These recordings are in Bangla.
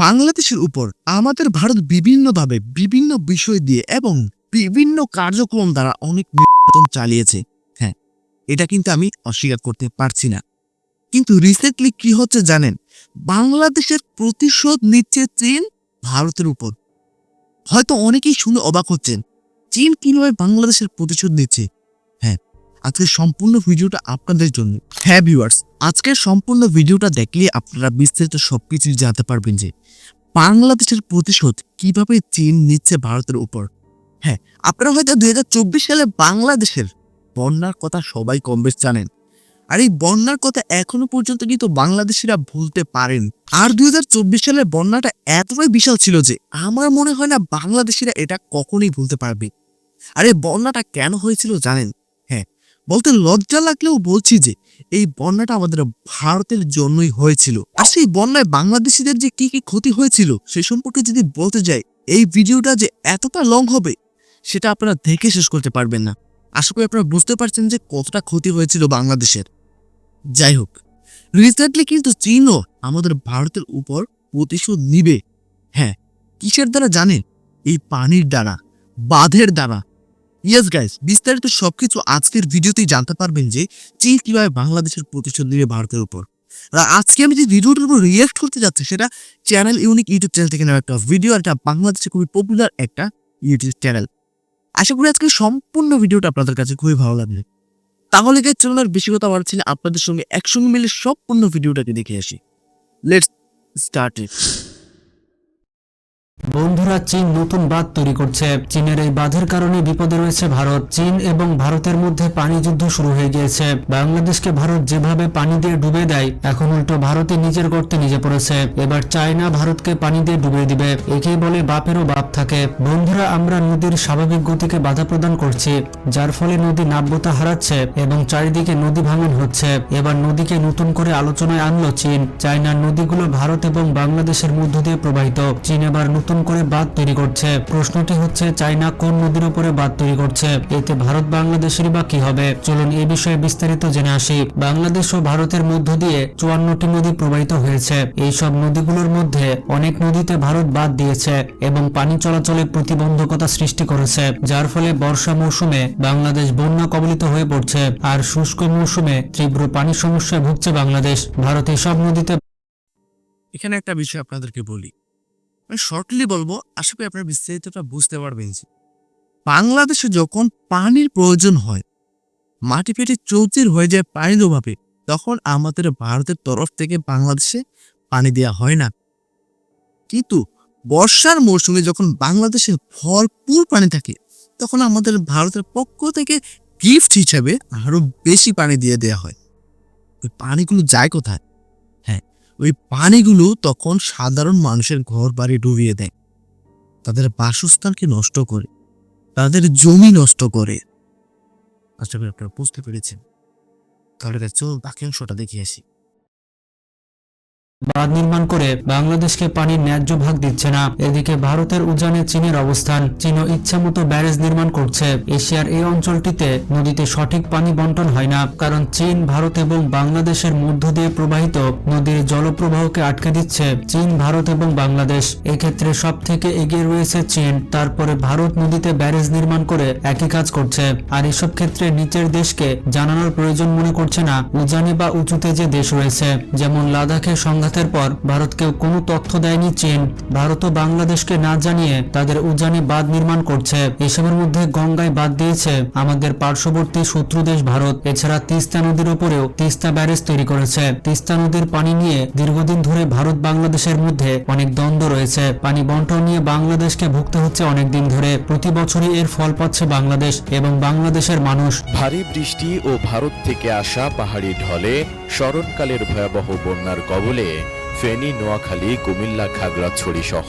বাংলাদেশের উপর আমাদের ভারত বিভিন্নভাবে বিভিন্ন বিষয় দিয়ে এবং বিভিন্ন কার্যক্রম দ্বারা অনেক নির্যাতন চালিয়েছে। হ্যাঁ এটা কিন্তু আমি অস্বীকার করতে পারছি না। কিন্তু রিসেন্টলি কি হচ্ছে জানেন? বাংলাদেশের প্রতিশোধ নিচ্ছে চীন ভারতের উপর। হয়তো অনেকেই শুনে অবাক হচ্ছেন, চীন কীভাবে বাংলাদেশের প্রতিশোধ নিচ্ছে? আজকের সম্পূর্ণ ভিডিওটা আপনাদের জন্য। হ্যাঁ ভিউয়ার্স আজকের সম্পূর্ণ ভিডিওটা দেখলে আপনারা বিস্তারিত সবকিছু জানতে পারবেন যে বাংলাদেশের প্রতিশোধ কীভাবে চীন নিচ্ছে ভারতের উপর। হ্যাঁ আপনারা হয়তো দু হাজার চব্বিশ সালে বাংলাদেশের বন্যার কথা সবাই কম বেশ জানেন। আর এই বন্যার কথা এখনও পর্যন্ত কিন্তু বাংলাদেশিরা ভুলতে পারেন। আর দুই সালের বন্যাটা এতটাই বিশাল ছিল যে আমার মনে হয় না বাংলাদেশিরা এটা কখনোই ভুলতে পারবে। আর এই বন্যাটা কেন হয়েছিল জানেন? বলতে লজ্জা লাগলেও বলছি যে এই বন্যাটা আমাদের ভারতের জন্যই হয়েছিল। আর সেই বন্যায় বাংলাদেশিদের যে কি কি ক্ষতি হয়েছিল সে সম্পর্কে যদি বলতে যাই, এই ভিডিওটা যে এতটা লং হবে সেটা আপনারা দেখে শেষ করতে পারবেন না। আশা করি আপনারা বুঝতে পারছেন যে কতটা ক্ষতি হয়েছিল বাংলাদেশের। যাই হোক রিসেন্টলি কিন্তু চীনও আমাদের ভারতের উপর প্রতিশোধ নিবে। হ্যাঁ কিসের দ্বারা জানেন? এই পানির দ্বারা, বাঁধের দ্বারা। ইয়েস গাইস বিস্তারিত সবকিছু আজকের ভিডিওতেই জানতে পারবেন যে চীন কীভাবে বাংলাদেশের প্রতিশোধ নিবে ভারতের উপর। আজকে আমি যে ভিডিওটার উপর রিয়াক্ট করতে যাচ্ছি সেটা চ্যানেল ইউনিক ইউটিউব চ্যানেল থেকে নেওয়া একটা ভিডিও এটা বাংলাদেশে খুবই পপুলার একটা ইউটিউব চ্যানেল আশা করি আজকে সম্পূর্ণ ভিডিওটা আপনাদের কাছে খুবই ভালো লাগবে। তাহলে গাইস চলুন আর বেশি কথা বাড়ছি না, আপনাদের সঙ্গে একসঙ্গে মিলে সম্পূর্ণ ভিডিওটাকে দেখে আসি। লেটস স্টার্ট ইট বন্ধুরা, চীন নতুন বাঁধ তৈরি করছে। চীনের এই বাঁধের কারণে বিপদে রয়েছে ভারত। চীন এবং ভারতের মধ্যে পানি যুদ্ধ শুরু হয়ে গিয়েছে। বাংলাদেশকে ভারত যেভাবে পানি দিয়ে ডুবে দেয়, এখন উল্টো ভারতে নিজের গর্তে নিজে পড়েছে। এবার চায়না ভারতকে পানি দিয়ে ডুবে দিবে। একেই বলে বাপেরও বাপ থাকে। বন্ধুরা, আমরা নদীর স্বাভাবিক গতিকে বাধা প্রদান করছি, যার ফলে নদী নাব্যতা হারাচ্ছে এবং চারিদিকে নদী ভাঙন হচ্ছে। এবার নদীকে নতুন করে আলোচনায় আনলো চীন। চায়নার নদীগুলো ভারত এবং বাংলাদেশের মধ্য দিয়ে প্রবাহিত। চীন এবার নতুন করে বাঁধ তৈরি করছে। প্রশ্নটি হচ্ছে, চায়না কোন নদীর উপরে বাঁধ তৈরি করছে? এতে ভারত বাংলাদেশেরই বা কি হবে? চলুন এই বিষয়ে বিস্তারিত জেনে আসি। বাংলাদেশ ও ভারতের মধ্য দিয়ে চুয়ান্নটি নদী প্রবাহিত হয়েছে। এই সব নদীগুলোর মধ্যে অনেক নদীতে ভারত বাদ দিয়েছে এবং পানি চলাচলে প্রতিবন্ধকতা সৃষ্টি করেছে। যার ফলে বর্ষা মৌসুমে বাংলাদেশ বন্যা কবলিত হয়ে পড়ছে আর শুষ্ক মৌসুমে তীব্র পানি সমস্যায় ভুগছে বাংলাদেশ। ভারত এসব নদীতে এখানে একটা বিষয় আপনাদেরকে বলি। আমি শর্টলি বলব, আশা করি আপনারা বিস্তারিতটা বুঝতে পারবেন যে বাংলাদেশে যখন পানির প্রয়োজন হয় মাটি পেটে চৌচির হয়ে যায় পানির অভাবে, তখন আমাদের ভারতের তরফ থেকে বাংলাদেশে পানি দেওয়া হয় না। কিন্তু বর্ষার মৌসুমে যখন বাংলাদেশে ভরপুর পানি থাকে, তখন আমাদের ভারতের পক্ষ থেকে গিফট হিসাবে আরও বেশি পানি দিয়ে দেওয়া হয়। ওই পানিগুলো যায় কোথায়? ওই পানিগুলো তখন সাধারণ মানুষের ঘর বাড়ি ডুবিয়ে দেয়। তাদের বাসস্থানকে নষ্ট করে, তাদের জমি নষ্ট করে। আশা করি আপনারা বুঝতে পেরেছেন। তাহলে চল বাকি অংশটা দেখে আসি। বাঁধ নির্মাণ করে বাংলাদেশকে পানির ন্যায্য ভাগ দিচ্ছে না। এদিকে ভারতের উজানে চীনের অবস্থান। চীনও ইচ্ছামতো ব্যারেজ নির্মাণ করছে। এশিয়ার এই অঞ্চলটিতে নদীতে সঠিক পানি বন্টন হয় না, কারণ চীন, ভারত এবং বাংলাদেশের মধ্য দিয়ে প্রবাহিত নদীর জলপ্রবাহকে আটকে দিচ্ছে চীন, ভারত এবং বাংলাদেশ। এক্ষেত্রে সব থেকে এগিয়ে রয়েছে চীন। তারপরে ভারত নদীতে ব্যারেজ নির্মাণ করে একই কাজ করছে। আর এসব ক্ষেত্রে নিচের দেশকে জানানোর প্রয়োজন মনে করছে না। উজানে বা উঁচুতে যে দেশ রয়েছে, যেমন লাদাখের সংঘাতের পর ভারতকেও কোনো তথ্য দেয়নি চীন। ভারত ও বাংলাদেশকে না জানিয়ে তাদের উজানি বাঁধ নির্মাণ করছে। এসবের মধ্যে গঙ্গায় বাদ দিয়েছে আমাদের পার্শ্ববর্তী শত্রু দেশ ভারত। এছাড়া তিস্তা নদীর ওপরেও তিস্তা ব্যারেজ তৈরি করেছে। তিস্তা নদীর পানি নিয়ে দীর্ঘদিন ধরে ভারত বাংলাদেশের মধ্যে অনেক দ্বন্দ্ব রয়েছে। পানি বন্টন নিয়ে বাংলাদেশকে ভুগতে হচ্ছে অনেক দিন ধরে। প্রতি বছরই এর ফল পাচ্ছে বাংলাদেশ এবং বাংলাদেশের মানুষ। ভারী বৃষ্টি ও ভারত থেকে আসা পাহাড়ি ঢলে স্মরণকালের ভয়াবহ বন্যার কবলে ফেনী নোয়াখালী কুমিল্লা খাগড়াছড়ি সহ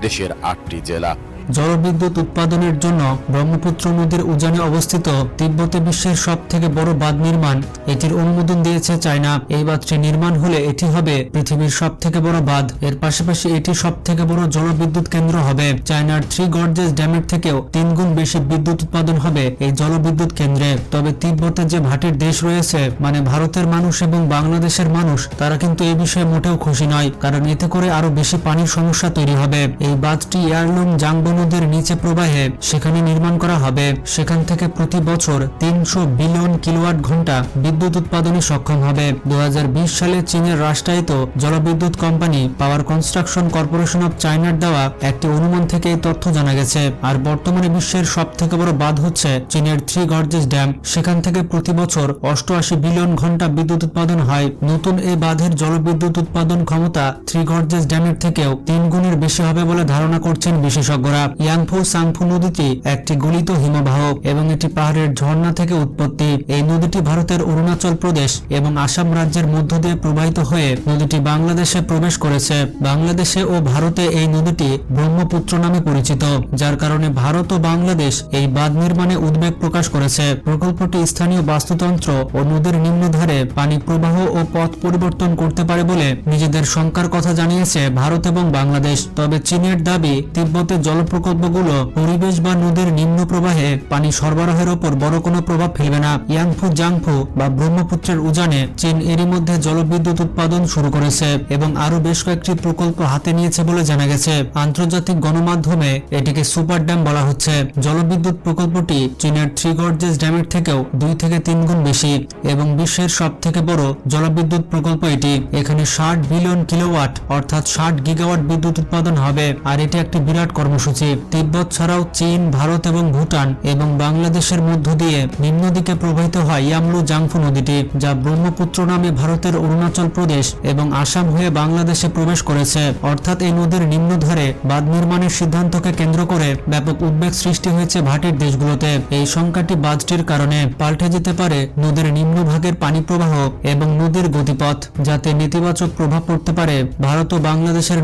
দেশের আটটি জেলা। জলবিদ্যুৎ উৎপাদনের জন্য ব্রহ্মপুত্র নদীর উজানে অবস্থিত তিব্বতে বিশ্বের সব থেকে বড় বাঁধ নির্মাণ। এটির অনুমোদন দিয়েছে চায়না। এই বাঁধটি নির্মাণ হলে এটি হবে পৃথিবীর সব থেকে বড় বাঁধ। এর পাশাপাশি এটি সব থেকে বড় জলবিদ্যুৎ কেন্দ্র হবে। চায়নার থ্রি গর্জেস ড্যামের থেকেও তিন গুণ বেশি বিদ্যুৎ উৎপাদন হবে এই জলবিদ্যুৎ কেন্দ্রে। তবে তিব্বতে যে ভাটির দেশ রয়েছে মানে ভারতের মানুষ এবং বাংলাদেশের মানুষ, তারা কিন্তু এই বিষয়ে মোটেও খুশি নয়। কারণ এতে করে আরও বেশি পানির সমস্যা তৈরি হবে। এই বাঁধটি এয়ারলুং জাংবো নদীর নিচে প্রবাহে সেখানে নির্মাণ করা হবে। সেখান থেকে প্রতি বছর তিনশো বিলিয়ন কিলোওয়াট ঘণ্টা বিদ্যুৎ উৎপাদনে সক্ষম হবে। দু হাজার বিশ সালে চীনের রাষ্ট্রায়িত জলবিদ্যুৎ company power construction corporation of চায়নার দেওয়া একটি অনুমান থেকে এই তথ্য জানা গেছে। আর বর্তমানে বিশ্বের সব থেকে বড় বাঁধ হচ্ছে চীনের থ্রি গর্জেস ড্যাম। সেখান থেকে প্রতি বছর অষ্টআশি বিলিয়ন ঘণ্টা বিদ্যুৎ উৎপাদন হয়। নতুন এই বাঁধের জলবিদ্যুৎ উৎপাদন ক্ষমতা থ্রি গর্জেস ড্যামের থেকেও তিন গুণের বেশি হবে বলে ধারণা করছেন বিশেষজ্ঞরা। ইয়াংফু সাংফু নদীটি একটি গলিত হিমবাহ এবং এটি পাহাড়ের ঝর্ণা থেকে উৎপত্তি। এই নদীটি ভারতের অরুণাচল প্রদেশ এবং আসাম রাজ্যের মধ্য দিয়ে প্রবাহিত হয়ে নদীটি বাংলাদেশে প্রবেশ করেছে। বাংলাদেশে ও ভারতে এই নদীটি ব্রহ্মপুত্র নামে পরিচিত, যার কারণে ভারত ও বাংলাদেশ এই বাঁধ নির্মাণে উদ্বেগ প্রকাশ করেছে। প্রকল্পটি স্থানীয় বাস্তুতন্ত্র ও নদীর নিম্নধারে পানি প্রবাহ ও পথ পরিবর্তন করতে পারে বলে নিজেদের শঙ্কার কথা জানিয়েছে ভারত এবং বাংলাদেশ। তবে চীনের দাবি তিব্বতের জল প্রকল্পগুলো পরিবেশ বা নদীর নিম্ন প্রবাহে পানি সরবরাহের ওপর বড় কোনো প্রভাব ফেলবে না। ইয়াংফু জাংফু বা ব্রহ্মপুত্রের উজানে চীন এরই মধ্যে জলবিদ্যুৎ উৎপাদন শুরু করেছে এবং আরও বেশ কয়েকটি প্রকল্প হাতে নিয়েছে বলে জানা গেছে। আন্তর্জাতিক গণমাধ্যমে এটিকে সুপার ড্যাম বলা হচ্ছে। জলবিদ্যুৎ প্রকল্পটি চীনের থ্রি গর্জেস ড্যামের থেকেও দুই থেকে তিন গুণ বেশি এবং বিশ্বের সব থেকে বড় জলবিদ্যুৎ প্রকল্প এটি। এখানে ষাট বিলিয়ন কিলোওয়াট অর্থাৎ ষাট গিগাওয়াট বিদ্যুৎ উৎপাদন হবে, আর এটি একটি বিরাট কর্মসূচি। তিব্বত ছাড়াও চীন, ভারত এবং ভুটান এবং বাংলাদেশের মধ্য দিয়ে নিম্ন দিকে প্রবাহিত হয় ইয়ামলু জাংফু নদীটি, যা ব্রহ্মপুত্র নামে ভারতের অরুণাচল প্রদেশ এবং আসাম হয়ে বাংলাদেশে প্রবেশ করেছে। অর্থাৎ এই নদীর নিম্ন নিম্নধারে বাঁধ নির্মাণের সিদ্ধান্তকে কেন্দ্র করে ব্যাপক উদ্বেগ সৃষ্টি হয়েছে ভাটির দেশগুলোতে। এই সংখ্যাটি বাজটির কারণে পাল্টে যেতে পারে নদীর নিম্নভাগের পানি প্রবাহ এবং নদীর গতিপথ, যাতে নেতিবাচক প্রভাব পড়তে পারে ভারত ও বাংলাদেশের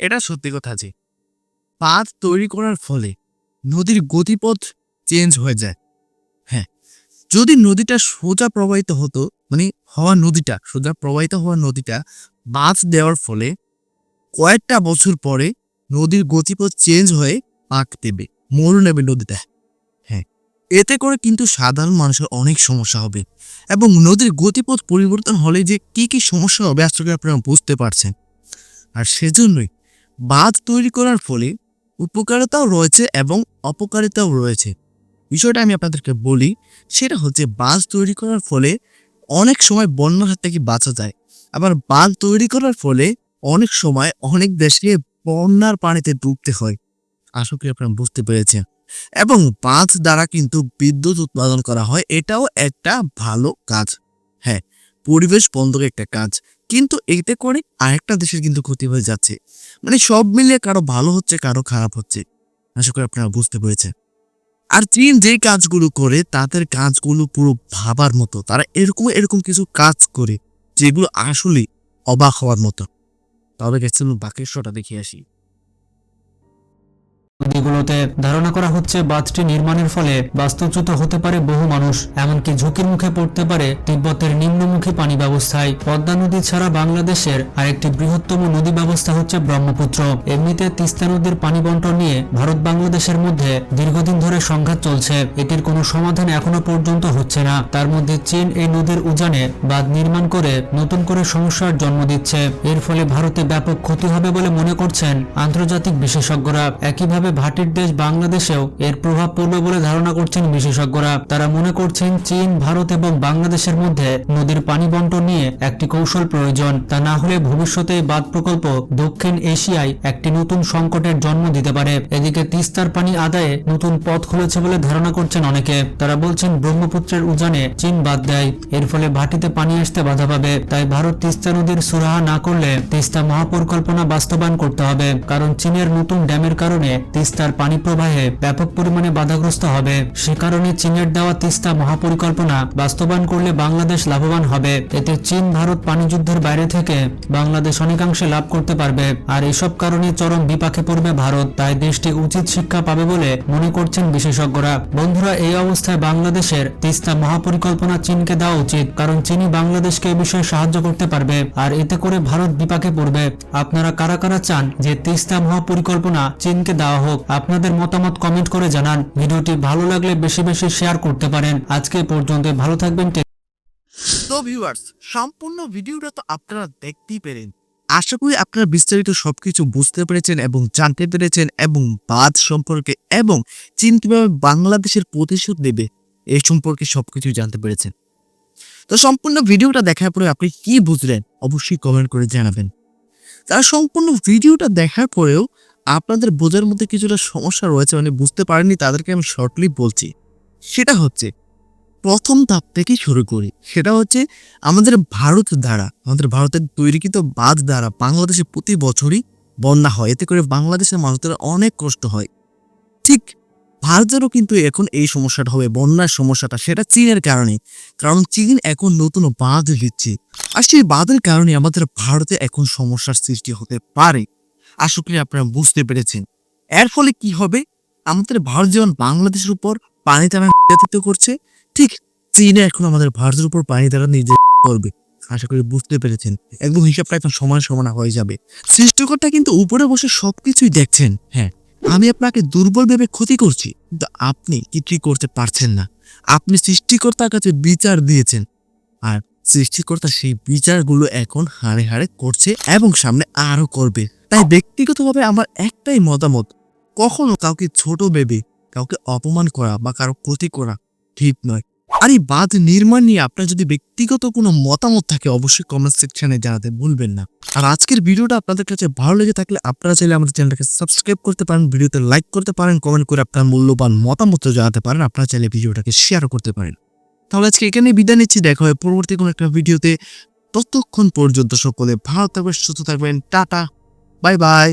এটা সত্যি কথা যে বাঁধ তৈরি করার ফলে নদীর গতিপথ চেঞ্জ হয়ে যায়। হ্যাঁ যদি নদীটা সোজা প্রবাহিত হতো মানে হওয়া নদীটা, সোজা প্রবাহিত হওয়া নদীটা বাঁধ দেওয়ার ফলে কয়েকটা বছর পরে নদীর গতিপথ চেঞ্জ হয়ে পাক দেবে, মরু নেবে নদীটা। হ্যাঁ এতে করে কিন্তু সাধারণ মানুষের অনেক সমস্যা হবে এবং নদীর গতিপথ পরিবর্তন হলে যে কি কি সমস্যা হবে, আজকে আপনারা বুঝতে পারছেন। আর সেজন্যই বাঁধ তৈরি করার ফলে উপকারিতাও রয়েছে এবং অপকারিতাও রয়েছে। বিষয়টা আমি আপনাদেরকে বলি, সেটা হচ্ছে বাঁধ তৈরি করার ফলে অনেক সময় বন্যার হাত থেকে বাঁচা যায়। আবার বাঁধ তৈরি করার ফলে অনেক সময় অনেক দেশকে বন্যার পানিতে ডুবতে হয়। আশা করি আপনারা বুঝতে পেরেছেন। এবং বাঁধ দ্বারা কিন্তু বিদ্যুৎ উৎপাদন করা হয়, এটাও একটা ভালো কাজ। পরিবেশ বন্ধক একটা কাজ। কিন্তু এতে করে আরেকটা দেশের কিন্তু ক্ষতি হয়ে যাচ্ছে। মানে সব মিলিয়ে কারও ভালো হচ্ছে, কারও খারাপ হচ্ছে। আশা করি আপনারা বুঝতে পেরেছেন। আর চীন যে কাজগুলো করে, তাদের কাজগুলো পুরো ভাবার মতো। তারা এরকম এরকম কিছু কাজ করে, যেগুলো আসলে অবাক হওয়ার মতো। তবে গেছিল বাকি শোটা দেখে আসি। নদীগুলোতে ধারণা করা হচ্ছে বাঁধটি নির্মাণের ফলে বাস্তুচ্যুত হতে পারে বহু মানুষ, এমনকি ঝুঁকির মুখে পড়তে পারে তিব্বতের নিম্নমুখী পানি ব্যবস্থায়। পদ্মা নদী ছাড়া বাংলাদেশের আরেকটি বৃহত্তম নদী ব্যবস্থা হচ্ছে ব্রহ্মপুত্র। এমনিতে তিস্তা নদীর পানি বন্টন নিয়ে ভারত বাংলাদেশের মধ্যে দীর্ঘদিন ধরে সংঘাত চলছে। এটির কোনো সমাধান এখনও পর্যন্ত হচ্ছে না। তার মধ্যে চীন এই নদীর উজানে বাঁধ নির্মাণ করে নতুন করে সমস্যার জন্ম দিচ্ছে। এর ফলে ভারতে ব্যাপক ক্ষতি হবে বলে মনে করছেন আন্তর্জাতিক বিশেষজ্ঞরা। একইভাবে ভাটির দেশ বাংলাদেশেও এর প্রভাব পড়বে বলে ধারণা করছেন বিশেষজ্ঞরা। তারা মনে করছেন চীন, ভারত এবং বাংলাদেশের মধ্যে নদীর পানি বন্টন নিয়ে একটি কৌশল প্রয়োজন। তা না হলে ভবিষ্যতে বাঁধ প্রকল্প দক্ষিণ এশিয়ায় একটি নতুন সংকটের জন্ম দিতে পারে। এদিকে তিস্তার পানি আদায়ে নতুন পথ খুলেছে বলে ধারণা করছেন অনেকে। তারা বলছেন ব্রহ্মপুত্রের উজানে চীন বাদ দেয়। এর ফলে ভাটিতে পানি আসতে বাধা পাবে। তাই ভারত তিস্তা নদীর সুরাহা না করলে তিস্তা মহাপরিকল্পনা বাস্তবায়ন করতে হবে। কারণ চীনের নতুন ড্যামের কারণে তিস্তার পানি প্রবাহে ব্যাপক পরিমাণে বাধাগ্রস্ত হবে। সে কারণে চীনের দেওয়া তিস্তা মহাপরিকল্পনা বাস্তবায়ন করলে বাংলাদেশ লাভবান হবে। এতে চীন, ভারত পানি যুদ্ধের বাইরে থেকে বাংলাদেশ অনেকাংশে লাভ করতে পারবে। আর এসব কারণে চরম বিপাকে পড়বে ভারত। তাই দেশটি উচিত শিক্ষা পাবে বলে মনে করছেন বিশেষজ্ঞরা। বন্ধুরা, এই অবস্থায় বাংলাদেশের তিস্তা মহাপরিকল্পনা চীনকে দেওয়া উচিত। কারণ চীনই বাংলাদেশকে এ বিষয়ে সাহায্য করতে পারবে। আর এতে করে ভারত বিপাকে পড়বে। আপনারা কারা কারা চান যে তিস্তা মহাপরিকল্পনা চীনকে দেওয়া হোক, আপনাদের মতামত কমেন্ট করে জানান। ভিডিওটি ভালো লাগলে বেশি বেশি শেয়ার করতে পারেন। আজকে পর্যন্ত ভালো থাকবেন তো ভিউয়ার্স সম্পূর্ণ ভিডিওটা তো আপনারা দেখতেই পেলেন। আশা করি আপনারা বিস্তারিত সবকিছু বুঝতে পেরেছেন এবং জানতে পেরেছেন এবং বাদ সম্পর্কে এবং চীন কীভাবে বাংলাদেশের প্রতিশোধ দেবে এই সম্পর্কে সবকিছু জানতে পেরেছেন। তো সম্পূর্ণ ভিডিওটা দেখার পরে আপনি কি বুঝলেন, অবশ্যই কমেন্ট করে জানাবেন। তার সম্পূর্ণ ভিডিওটা দেখার পরেও আপনাদের বোঝার মধ্যে কিছুটা সমস্যা রয়েছে মানে বুঝতে পারেননি, তাদেরকে আমি শর্টলি বলছি। সেটা হচ্ছে, প্রথম ধাপ থেকে শুরু করি। সেটা হচ্ছে, আমাদের ভারত দ্বারা, আমাদের ভারতের তৈরিকৃত বাঁধ দ্বারা বাংলাদেশে প্রতি বছরই বন্যা হয়। এতে করে বাংলাদেশের মানুষদের অনেক কষ্ট হয়। ঠিক ভারতেরও কিন্তু এখন এই সমস্যাটা হবে, বন্যার সমস্যাটা। সেটা চীনের কারণে। কারণ চীন এখন নতুন বাঁধ দিচ্ছে। আর সেই বাঁধের কারণে আমাদের ভারতে এখন সমস্যার সৃষ্টি হতে পারে। আশা করি আপনারা বুঝতে পেরেছেন। এর ফলে কি হবে? আমাদের ভারত যেমন বাংলাদেশের উপর পানি টানা নির্যাতিত করছে, ঠিক চীনে এখন আমাদের ভারতের উপর পানি দ্বারা নিজে করবে। আশা করি বুঝতে পেরেছেন। একদম হিসাবটা এখন সমান সমান হয়ে যাবে। সৃষ্টিকর্তা কিন্তু উপরে বসে সবকিছুই দেখছেন। হ্যাঁ আমি আপনাকে দুর্বল ভেবে ক্ষতি করছি, কিন্তু আপনি কিছুই করতে পারছেন না। আপনি সৃষ্টিকর্তার কাছে বিচার দিয়েছেন। আর সৃষ্টিকর্তা সেই বিচারগুলো এখন হাড়ে হাড়ে করছে এবং সামনে আরও করবে। তাই ব্যক্তিগতভাবে আমার একটাই মতামত, কখনো কাউকে ছোট ভেবে কাউকে অপমান করা বা কারও ক্ষতি করা ঠিক নয়। আর এই বাঁধ নির্মাণ নিয়ে আপনার যদি ব্যক্তিগত কোনো মতামত থাকে, অবশ্যই কমেন্ট সেকশনে জানাতে ভুলবেন না। আর আজকের ভিডিওটা আপনাদের কাছে ভালো লেগে থাকলে আপনারা চাইলে আমাদের চ্যানেলটাকে সাবস্ক্রাইব করতে পারেন, ভিডিওতে লাইক করতে পারেন কমেন্ট করে আপনার মূল্যবান মতামত জানাতে পারেন, আপনারা চাইলে ভিডিওটাকে শেয়ার করতে পারেন। তাহলে আজকে এখানে বিদায় নিচ্ছি। দেখা হয় পরবর্তী কোনো একটা ভিডিওতে। ততক্ষণ পর্যন্ত সকলে ভালো থাকবেন, সুস্থ থাকবেন। Tata, bye bye.